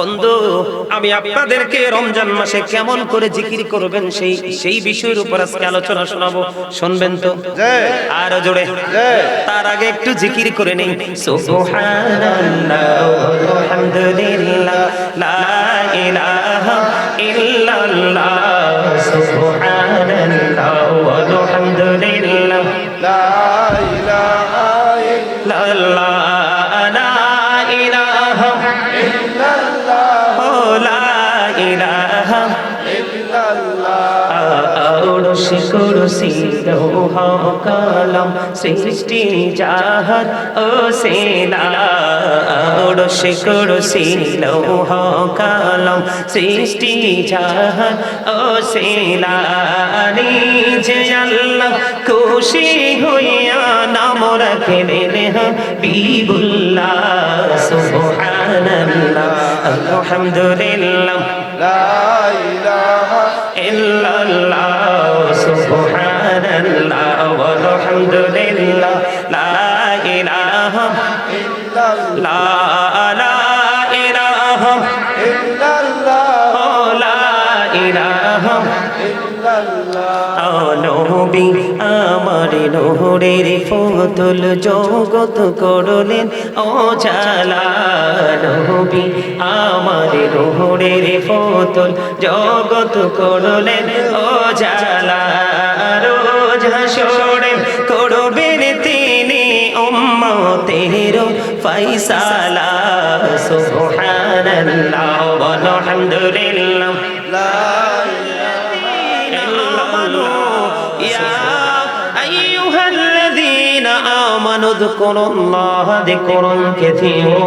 বন্ধু আমি আপনাদেরকে রমজান মাসে কেমন করে জিকির করবেন সেই সেই বিষয়ের উপর আজকে আলোচনা শোনাবো। শুনবেন তো? আরও জোরে। তার আগে একটু জিকির করে নেই। সুবহানাল্লাহ আলহামদুলিল্লাহ লা ইলাহা ইল্লাল্লাহ। আড়শি কুরসি লৌহ কলম সৃষ্টি জাহার ও সেনা আড়শি কুরসি লৌহ কলম সৃষ্টি জাহার ও সেনা নিজে আল্লাহ খুশি হইয়া নাম রাখলেন হাবিবুল্লাহ সুবহানাল্লাহ আলহামদুলিল্লাহ ইল্লাল্লাহ সুবহানাল্লাহ ওয়ালহামদুলিল্লাহ লা ইলাহা লা নোহরের ফতুল জগত করলেন। অজালা নবী, আমার নোহরের ফতুল জগত করলেন। অজালা রোজাসরে করবেন তিনি উম্মতের ফয়সালা। সুবহানাল্লাহ ওয়া আলহামদুলিল্লাহ। আমান উযকুরুল্লাহ যিকরান কাসীরা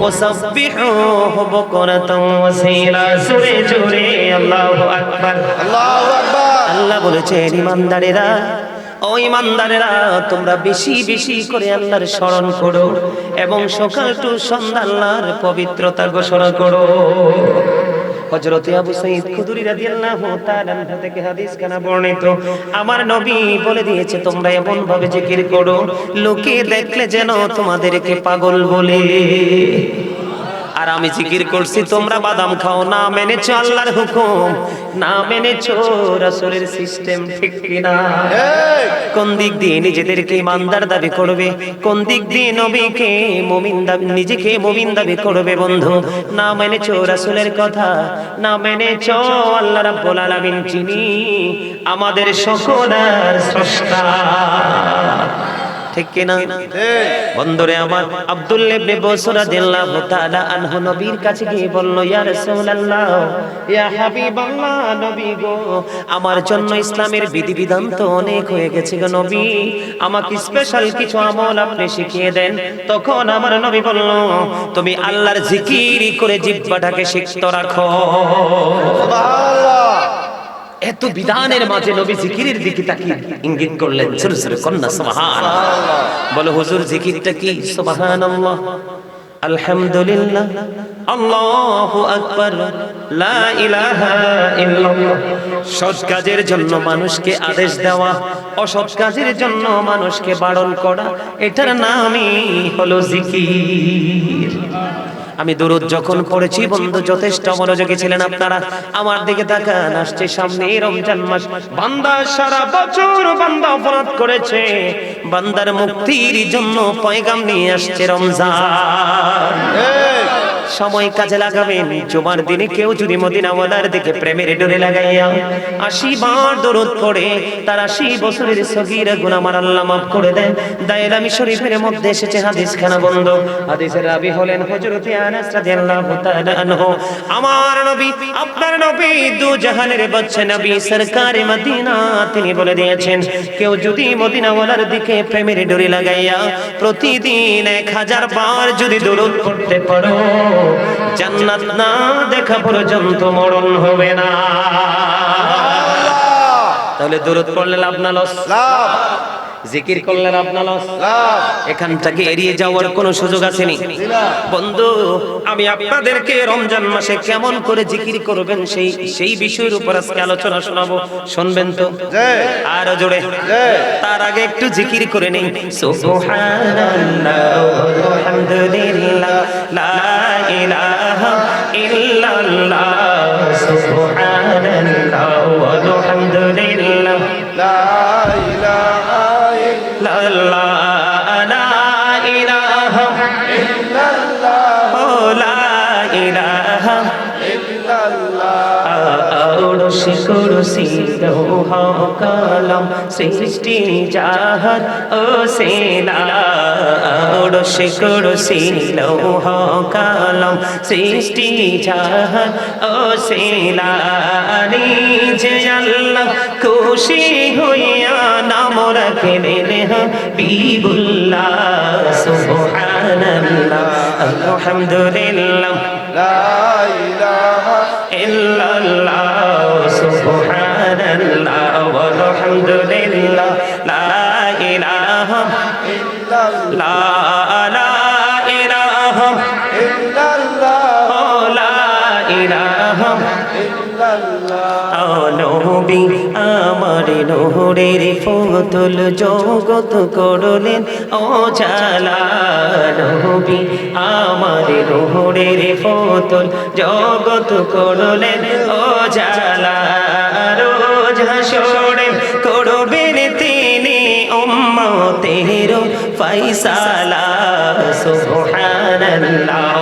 ওয়াসাব্বিহুহু বুকরাতান ওয়াসীলা। সুরে সুরে আল্লাহু আকবার। আল্লাহু আকবার। আল্লাহ বলেছেন ইমানদারেরা ও ইমানদারেরা তোমরা বেশি বেশি করে আল্লাহর স্মরণ করো এবং সকাল টু সন্ধ্যা আল্লাহর পবিত্রতা ঘোষণা করো। হযরতে আবু সাঈদ খুদরি রাদিয়াল্লাহু তাআলা থেকে হাদিস কানা বর্ণিত, আমার নবী বলে দিয়েছে, তোমরা এমন ভাবে জিকির করো, লোকে দেখলে যেন তোমাদেরকে পাগল বলে। আর আমি জিকির করছি তোমরা বাদাম খাও। না মেনেছো আল্লাহর হুকুম না মেনেছো রাসূলের সিস্টেম ঠিক কিনা? কোন দিক দিয়ে নিজেদেরকে ইমানদার দাবি করবে? কোন দিক দিয়ে নবীকে মুমিন দাবি নিজেকে মুমিন দাবি করবে বন্ধু? না মেনেছো রাসূলের কথা না মেনে মেনেছো আল্লাহ রাব্বুল আলামিন যিনি আমাদের সকলের স্রষ্টা। ঠিক কিনা বন্ধুরে আমার আনহু নবীর কাছে গিয়ে বলল, ইয়া হাবিবাল্লাহ, নবী গো, আমার জন্য ইসলামের বিধিবিধান তো অনেক হয়ে গেছে গো নবী। আমাকে স্পেশাল কিছু আমল আপনি শিখিয়ে দেন। তখন আমার নবী বলল, তুমি আল্লাহর জিকির করে জিহ্বাটাকে সিক্ত রাখো। এত বিধানের মাঝে নবী জিকিরের দিকে তাকিয়ে ইঙ্গিত করলেন ছোট ছোট কন্যা, সুবহান। বলো, হুজুর, জিকিরটা কি? সুবহানাল্লাহ। আলহামদুলিল্লাহ। আল্লাহু আকবার। লা ইলাহা ইল্লাল্লাহ। সৎ কাজের জন্য মানুষকে আদেশ দেওয়া, অসৎ কাজের জন্য মানুষকে বারণ করা, এটার নামই হলো জিকির। আমি দূরত যখন পড়েছি, বন্ধু, যথেষ্ট মনোযোগী ছিলেন আপনারা। আমার দিকে তাকান, আসছে সামনে রমজান মাস। বান্দা সারা বছর বান্দা অপরাধ করেছে। বান্দার মুক্তির জন্য পয়গাম নিয়ে আসছে রমজান। সময় কাজে লাগাবেন। জুমার দিনে কেউ যদি মদিনাওয়ালার দিকে প্রেমের ডোরে লাগাইয়া আশি বার দরদ পড়ে, তার আশি বছরের সগিরা গুনাহ আমার আল্লাহ মাফ করে দেন। দায়রামি শরীফের মধ্যে এসেছে হাদিস খানা বন্ধ। হাদিসের রাবি হলেন হযরতে আনাস রাদিয়াল্লাহু তাআলা আনহু। আমার নবী, আপনার নবী দু জাহানের বাদশা নবী সরকারে মদিনা তিনি বলে দিয়েছেন, কেউ যদি মদিনাওয়ালার দিকে প্রেমের ডোরে লাগাইয়া প্রতিদিন এক হাজার বার যদি দরদ পড়তে পারো জান্নাত না দেখা পর্যন্ত মরণ হবে না। তাহলে দূরত পড়লে লাভ না লস? জিকির করলে লাভ না লস? এখান থেকে এড়িয়ে যাওয়ার কোনো সুযোগ আছে আসেনি বন্ধু আমি আপনাদেরকে রমজান মাসে কেমন করে জিকির করবেন সেই সেই বিষয়ের উপর আজকে আলোচনা শোনাবো। শুনবেন তো? আরও জোরে। তার আগে একটু জিকির করে নেই। সুবহানাল্লাহ আলহামদুলিল্লাহ লা ইলাহা ইল্লাল্লাহ। আড়শে কুরসি লৌহ কলম সৃষ্টি জাহান ও সেনা আড়শে কুরসি লৌহ কলম সৃষ্টি জাহান ও সেনা নিজে আল্লাহ খুশি হইয়া নাম রাখে রাখলেন হাবিবুল্লাহ, সুবহানাল্লাহ। আলহামদুলিল্লাহ। লা ইল্লাল্লাহ সুবহানাল্লাহ ওয়ালহামদুলিল্লাহ লা ইলাহা ইল্লাল্লাহ। নহরের ফতুল জগত করলেন, ও জালা নবী, আমার নহরের ফতুল জগত করলেন, ও জালা রোজ হাসরে করবেন তিনি উম্মতের ফাইসালা সুবহানাল্লাহ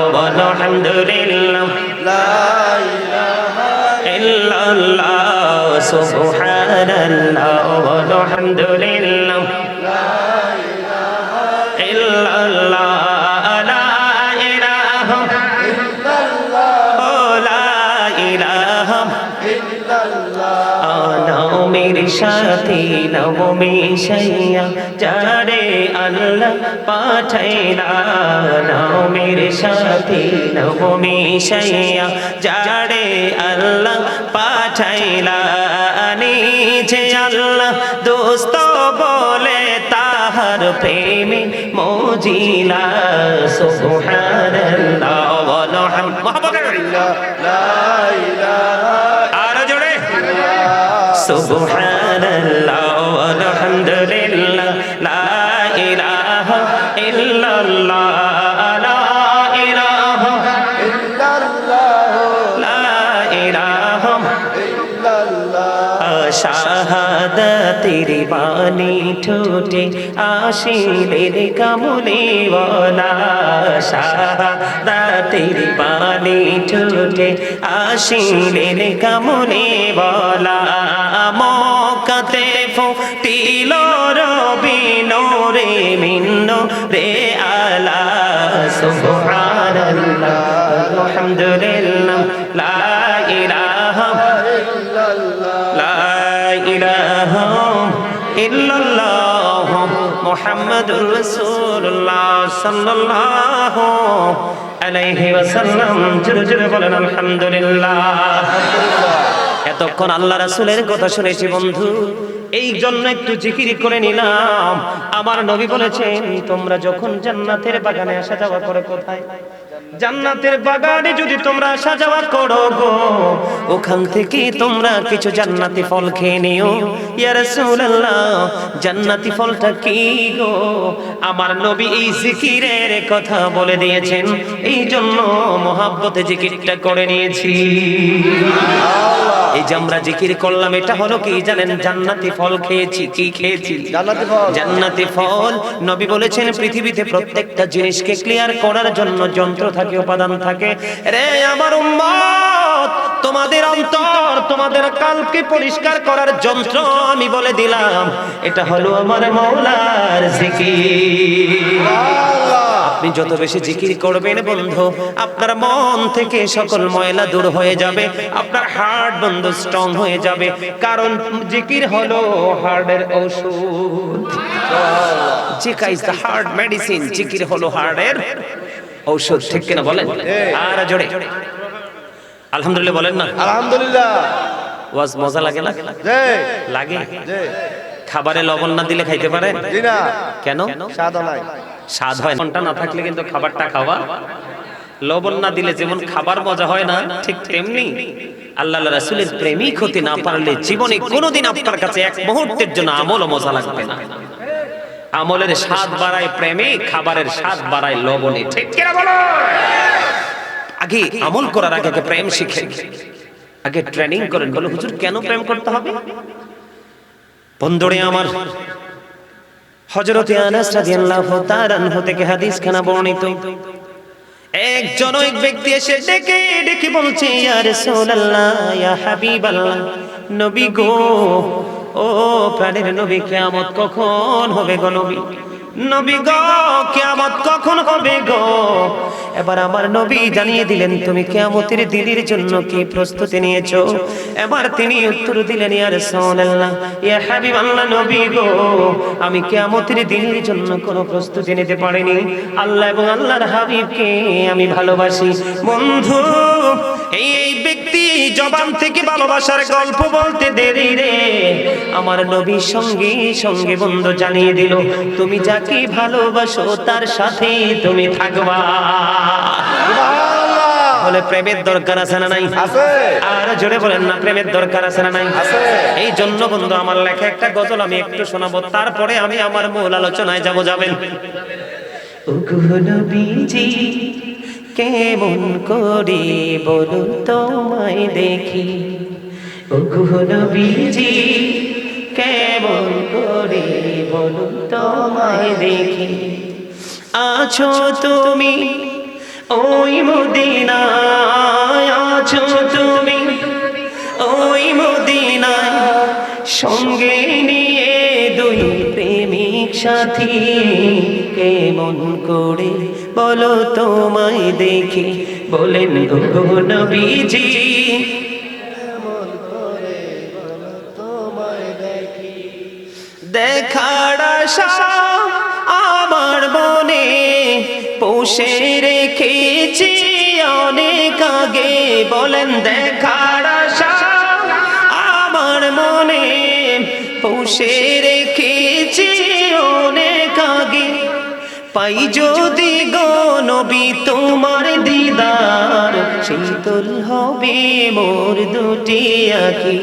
ইল্লাল্লাহ সুবহানাল্লাহ ওয়ালহামদুলিল্লাহ। ইল্লাল্লাহ, লা ইলাহা। ইল্লাল্লাহ লা ইলাহা। নবমীর সাথে নবমী সাইয়া, যারে আল্লাহ পাঠাইলা। নবমীর সাথে নবমী সাইয়া, যারে আল্লাহ পাঠাইলা। নিজে আল্লাহ দোস্ত বলে তাহার প্রেমে মজিলা। সুবহানাল্লাহ আরও জোরে। সুবহানাল্লাহ। বাণী ঠোঁটে আসিলেন কামলে বলা শাহাদাতের বাণী ঠোঁটে আসিলেন কামলে বলা মকাতে ফুটিল রবি নোরে মিন্ন রে আলা সুবহানাল্লাহ, আলহামদুলিল্লাহ। বলেন এতক্ষণ আল্লাহ রাসুলের কথা শুনেছি বন্ধু। এই জন্য একটু জিকির করে নিলাম। আমার নবী বলেছেন, তোমরা যখন জান্নাতের বাগানে আসা যাওয়া করে কোথায়? জান্নাতের বাগানে যদি তোমরা আসা যাওয়া করো গো ওখান থেকে তোমরা কিছু জান্নাতি ফল খেয়ে নিও। ইয়া রাসূলুল্লাহ জান্নাতি ফলটা কি গো? আমার নবী এই জিকিরের কথা বলে দিয়েছেন এই জন্য মহাব্বতে জিকিরটা করে নিয়েছি। এই যে আমরা জিকির করলাম এটা হলো কি জানেন জান্নাতি ফল খেয়েছি কি খেয়েছি? জান্নাতি ফল। জান্নাতি ফল। নবী বলেছেন পৃথিবীতে প্রত্যেকটা জিনিসকে ক্লিয়ার করার জন্য যন্ত্র থাকে, উপাদান থাকে। রে আমার উম্মত, তোমাদের অন্তর, তোমাদের কালকে পরিষ্কার করার যন্ত্র আমি বলে দিলাম। এটা হলো আমার মৌলার জিকির। আপনি যত বেশি জিকির করবেন বন্ধু, আপনার মন থেকে সকল ময়লা দূর হয়ে যাবে, আপনার হার্ট বন্ধু স্ট্রং হয়ে যাবে। কারণ জিকির হলো হার্টের ওষুধ। জিকা ইজ দ্য হার্ট মেডিসিন জিকির হলো হার্টের ঔষধ ঠিক কিনা বলেন? আর জোরে। আলহামদুলিল্লাহ বলেন না? আলহামদুলিল্লাহ। ওয়াজ মজা লাগে না? লাগে। খাবারে লবণ না দিলে খাইতে পারে? জি না। কেন? সাদা নাই। স্বাদ হয় মনটা না থাকলে কিন্তু খাবারটা খাওয়া। লবণ না দিলে যেমন খাবার মজা হয় না ঠিক তেমনি আল্লাহ রাসূলের প্রেমিক হতে না পারলে জীবনে কোনোদিন আপনার কাছে এক মুহূর্তের জন্য আমল মজা লাগবে না। আমলের স্বাদ বাড়ায় প্রেমে, খাবারের স্বাদ বাড়ায় লবণে। ঠিক কিনা বলো? আগে আমল করার আগে আগে প্রেম শিখেন আগে ট্রেনিং করেন, বলে, হুজুর, কেন প্রেম করতে হবে? বন্ধুরে আমার, হযরতে আনাস রাদিয়াল্লাহু তাআলা আনহু থেকে হাদিস খানা বর্ণিত। একজন এক ব্যক্তি এসে ডেকে ডেকে বলছে, ইয়া রাসূলুল্লাহ, ইয়া হাবিবাল্লাহ, নবী গো ও প্রাণের নবী কেয়ামত কখন হবে গো নবী? নবী গো, কিয়ামত কখন হবে গো? এবার আমার নবী জানিয়ে দিলেন, তুমি কিয়ামতের দিনের জন্য কি প্রস্তুতি নিয়েছো? এবার তিনি উত্তর দিলেন, ইয়া রাসূলুল্লাহ, ইয়া হাবিবাল্লাহ নবী গো, আমি কিয়ামতের দিনের জন্য কোনো প্রস্তুতি নিতে পারিনি। আল্লাহ এবং আল্লাহর হাবিবকে আমি ভালোবাসি। বন্ধু, এই এই ব্যক্তি জবান থেকে ভালোবাসার গল্প বলতে দেরি রে। আমার নবীর সঙ্গে সঙ্গে বন্ধু জানিয়ে দিল, তুমি যাকে ভালোবাসো তার সাথে তুমি থাকবা? বলে প্রেমের দরকার আছে না নাই? আর জোরে বলেন না প্রেমের দরকার আছে না নাই। এই জন্য বন্ধু আমার লেখা একটা গজল আমি একটু শোনাবো তারপরে আমি আমার মূল আলোচনায় যাব যাবেন। কেমন করে বলো তোমায় দেখি। নবীজি কেমন করে বলো তোমায় দেখি। আছো তুমি ওই মদিনায়, আছো তুমি ওই মদিনায়। সঙ্গে নিয়ে দুই প্রেমিক সাথী কেমন করে বলো তোমায় দেখি। বলেন গো নবীজি দেখার আশা আমার মনে পোষে রেখেছি অনেক আগে। বলেন, দেখার আশা আমার মনে পোষে রেখেছি অনেক আগে। পাই যদি গো নবী তোমার দিদার, শীতল হবে মোর দুটি আখি।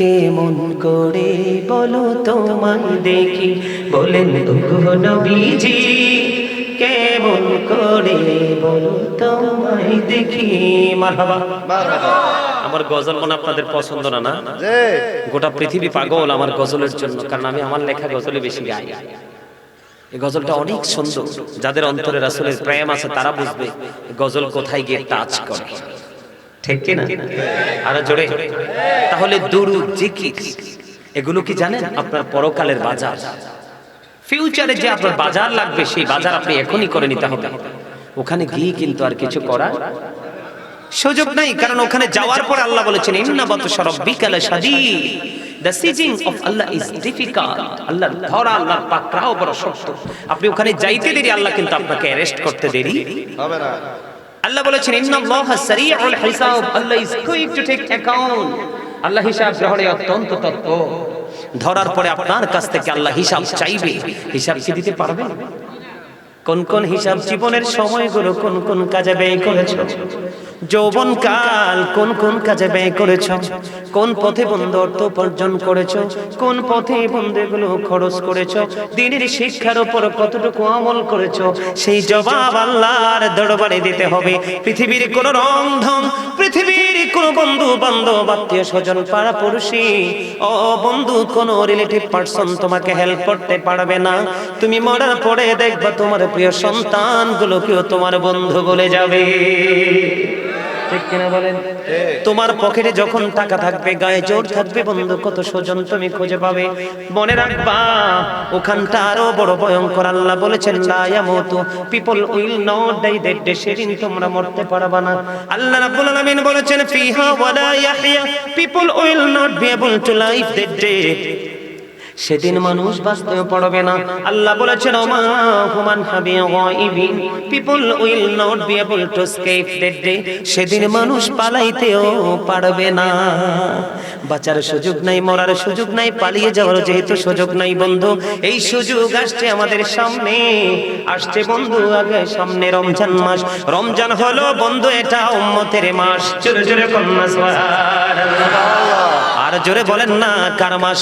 কেমন করে বলো তোমায় দেখি? বলেন গো নবীজি কেমন করে বলো তোমায় দেখি? মারহাবা। আমার গজল মনে আপনাদের পছন্দ না না? গোটা পৃথিবী পাগল আমার গজলের জন্য, কারণ আমি আমার লেখা গজলে বেশি গাই। এই গজলটা অনেক সুন্দর। যাদের অন্তরে রাসূলের প্রেম আছে, তারা বুঝবে গজল কোথায় গিয়ে টাচ করে। ঠিক কি না। আরও জোরে। তাহলে দুরুদ জিকির, এগুলো কি জানেন? আপনার পরকালের বাজার। ফিউচারে যে আপনার বাজার লাগবে, সেই বাজার আপনি এখনই করে নিতে হবে। ওখানে গিয়ে কিন্তু আর কিছু করার সুযোগ নাই, কারণ ওখানে যাওয়ার পর আল্লাহ বলেছেন, ইন্না বাতশা রাব্বিকা লাশাদীদ। The seizing of Allah is difficult আল্লাহ ধরা, আল্লাহর পাকড়াও বড় শক্ত। আপনি ওখানে যাইতে দেরি, আল্লাহ কিন্তু আপনাকে অ্যারেস্ট করতে দেরি। হবে না। আল্লাহ বলেছেন, ইন্নাল্লাহ সারিউল হিসাব। Allah is quick to take account আল্লাহ হিসাব গ্রহণে অত্যন্ত তত্ত্ব। ধরার পরে আপনার কাছ থেকে আল্লাহ হিসাব চাইবে। হিসাব কি দিতে পারবেন কোন কোন হিসাব জীবনের সময়গুলো কোন কোন কাজে ব্যয় করেছ? যৌবন কাল কোন কোন কাজে ব্যয় করেছ? কোন পথে বন্ধু অর্থ উপার্জন করেছ? কোন পথে বন্ধুগুলো খরচ করেছ? দিনের শিক্ষার উপর কতটুকু আমল করেছ? সেই জবাব আল্লাহর দরবারে দিতে হবে। পৃথিবীর কোন রংধন পৃথিবীর কোন বন্ধু, বান্ধব, আত্মীয় স্বজন, পাড়া পড়শি, ও বন্ধু, কোন রিলেটিভ পার্সন তোমাকে হেল্প করতে পারবে না। তুমি মরার পরে দেখবা তোমার প্রিয় সন্তানগুলোকেও তোমার বন্ধু বলে যাবে। ঠিক কিনা বলেন? তোমার পকেটে যখন টাকা থাকবে, গায়ে জোর থাকবে, বন্ধু, কত স্বজন তুমি খুঁজে পাবে? মনে রাখবা, ওখানটা আরও বড় ভয়ঙ্কর আল্লাহ বলেছেন, লা ইয়ামুতু, people will not die that day, সেদিন তোমরা মরতে পারবা না। আল্লাহ রাব্বুল আলামিন বলেছেন, ফিহা ওয়ালা ইয়াহইয়া, people will not be able to live that day. সেদিন মানুষ বাঁচতে পারবে না। আল্লাহ বলেছেন ওমা হুমান হাবি গায়িবিন। People will not be able to escape that day সেদিন মানুষ পালাইতেও পারবে না। বাঁচার সুযোগ নাই মরার সুযোগ নাই পালিয়ে যাওয়ার যেহেতু সুযোগ নাই বন্ধু এই সুযোগ আসছে আমাদের সামনে। আসছে বন্ধু আগে সামনে রমজান মাস। রমজান হলো বন্ধু এটা উম্মতের মাস। জোরে জোরে কন্যা। আর জোরে বলেন না কার মাস?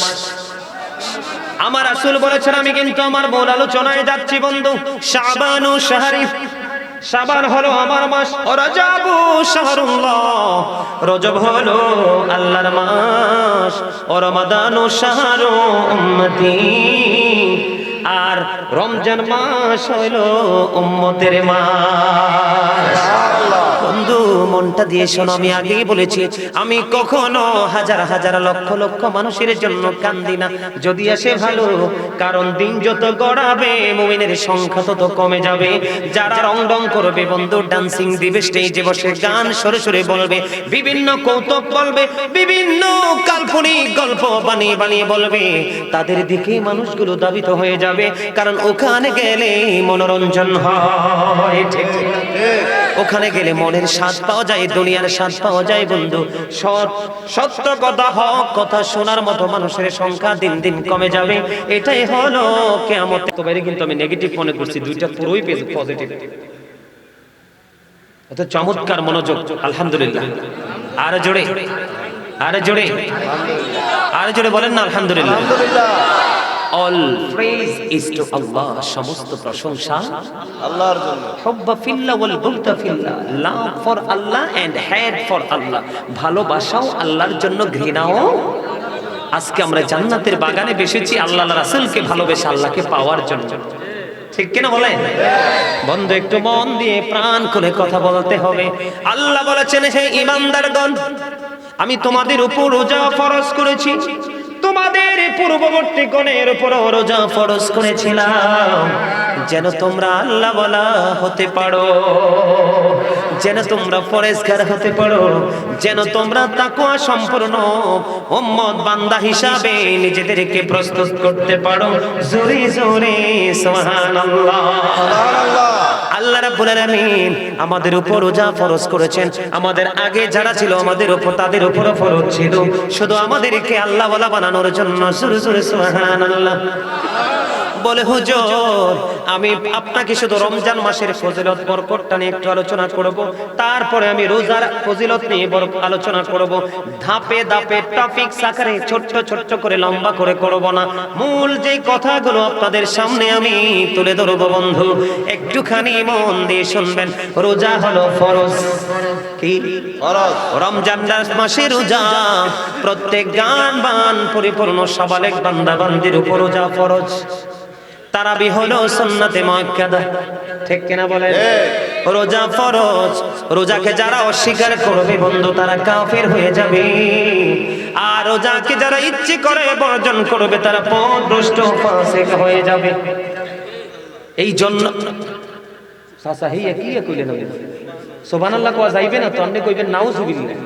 আমার আসল বলেছেন, আমি কিন্তু আমার মূল আলোচনায় যাচ্ছি বন্ধু। শাবানু শাহরিফ শাবান হলো আমার মাস। রজাবু শাহরুল্লাহ। রজব হলো আল্লাহর মাস। ও রমাদানু শাহরু উম্মতি। আর রমজান মাস হইল উম্মতের মাস। বন্ধু, মনটা দিয়ে শোনো, আমি আগেই বলেছি, আমি কখনো হাজার হাজার লক্ষ লক্ষ মানুষের জন্য কান্দি না। যদি আসে ভালো, কারণ দিন যত গড়াবে, মুমিনের সংখ্যা তত কমে যাবে। যারা রং রং করবে, বন্ধু ডান্সিং দিবে স্টেজে বসে গান সরে সরে বলবে, বিভিন্ন কৌতুক বলবে, বিভিন্ন কাল্পনিক গল্প বানিয়ে বানিয়ে বলবে। তাদের দিকে মানুষগুলো দাবিত হয়ে যাবে। কারণ ওখানে গেলে মনোরঞ্জন হয়, ঠিক। ওখানে গেলে মনের স্বাদ পাওয়া যায়, দুনিয়ার স্বাদ পাওয়া যায়, বন্ধু। সত্য কথা, হক কথা শোনার মতো মানুষের সংখ্যা দিন দিন কমে যাবে। এটাই হলো কেমন তো বাইরে কিন্তু আমি নেগেটিভ মনে করছি, দুইটা পুরোই পজিটিভ এত চমৎকার মনোযোগ, আলহামদুলিল্লাহ। আর জোরে আর জোরে আর জোরে বলেন না, আলহামদুলিল্লাহ। All praise is to Allah সমস্ত প্রশংসা। আল্লাহর জন্য। হব্বা ফিল্লাহ ওয়াল বুগদা ফিল্লাহ love for Allah and hate for Allah. ভালোবাসাও আল্লাহর জন্য ঘৃণাও। আজকে আমরা জান্নাতের বাগানে বেসেছি আল্লাহ রাসূলকে ভালোবেসে আল্লাহকে পাওয়ার জন্য। ঠিক কিনা বলেন? বন্ধ একটু মন দিয়ে প্রাণ করে কথা বলতে হবে। আল্লাহ বলেছেন হে ইমানদারগণ আমি তোমাদের উপর রোজা ফরজ করেছি। তোমাদের পূর্ববর্তী গণের উপর রোজা ফরজ করেছিলাম। যেন তোমরা আল্লাহ বলা হতে পারো। যেন তোমরা পরেশগার হতে পারো। যেন তোমরা তাকুয়া সম্পূর্ণ উম্মত বান্দা হিসাবে নিজেদেরকে প্রস্তুত করতে পারো। জোরে জোরে, সুবহানাল্লাহ। সুবহানাল্লাহ আল্লাহ রাব্বুল আলামিন আমাদের উপর রোজা ফরজ করেছেন, আমাদের আগে যারা ছিল আমাদের উপর, তাদের উপর ফরজ ছিল। শুধু আমাদেরকে আল্লাহ বলা বানানোর জন্য। সুরে সুরে সুবহানাল্লাহ। বলে হুজুর আমি আপনাকে শুধু রমজান মাসের ফজিলত বরকতটা নিয়ে একটু আলোচনা করব তারপরে আমি রোজার ফজিলত নিয়ে বড় আলোচনা করব। ধাপে ধাপে টপিক সাকারে ছোট্ট ছোট্ট করে লম্বা করে করব না। মূল যে কথাগুলো আপনাদের সামনে আমি তুলে ধরবো বন্ধু একটুখানি মন দিয়ে শুনবেন। রোজা হলো ফরজ। কি? ফরজ। রমজান মাসে রোজা। প্রত্যেক গান বান পরিপূর্ণ সাবালেক বান্দা বান্দির উপর রোজা ফরজ। তারাবি হলো সুন্নাতে মুআক্কাদা ঠিক কিনা বলেন? রোজা ফরজ রোজাকে যারা অস্বীকার করবে বন্ধু তারা কাফের হয়ে যাবে। আর রোজাকে যারা ইচ্ছে করে বর্জন করবে তারা পথভ্রষ্ট ফাসিক হয়ে যাবে। এই জন্য সাসা হেইয়া কি কইলেন? সুবহানাল্লাহ কোয়া যাইবে না তো? আপনি কইবেন নাউজুবিল্লাহ।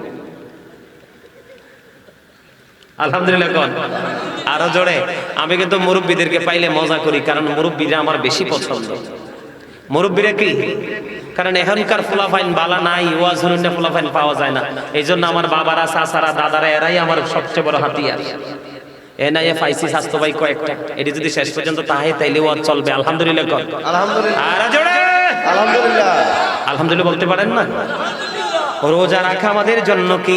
আলহামদুলিল্লাহ কোন। আরও জোরে। আমি কিন্তু মুরব্বীদেরকে পাইলে মজা করি কারণ মুরব্বীরা আমার বেশি পছন্দ। মুরব্বীরা কি? কারণ এখনকার ফুলাফাইন বালা নাই ওয়াজ হরুন্না ফুলাফাইন পাওয়া যায় না। এই জন্য আমার বাবারা চাচারা দাদারা এরাই আমার সবচেয়ে বড় হাতিয়ার। এনআইএ ফাইসি স্বাস্থ্য ভাই কয়েকটা। এটি যদি শেষ পর্যন্ত তাহে তাইলে ওয়াজ চলবে। আলহামদুলিল্লাহ আলহামদুলিল্লাহ। আলহামদুলিল্লাহ। আলহামদুলিল্লাহ বলতে পারেন না? রোজা রাখা আমাদের জন্য কি?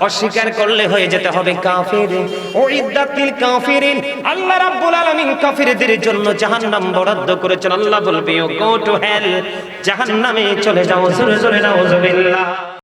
অস্বীকার করলে হয়ে যেতে হবে কাফের। ও ইদ্দাতিল কাফিরিন, আল্লাহ রাব্বুল আলামিন কাফিরদের জন্য জাহান্নাম বরাদ্দ করেছেন। আল্লাহ বলবে, ও গো টু হেল, জাহান্নামে চলে যাও, জোরে জোরে, নাউজুবিল্লাহ।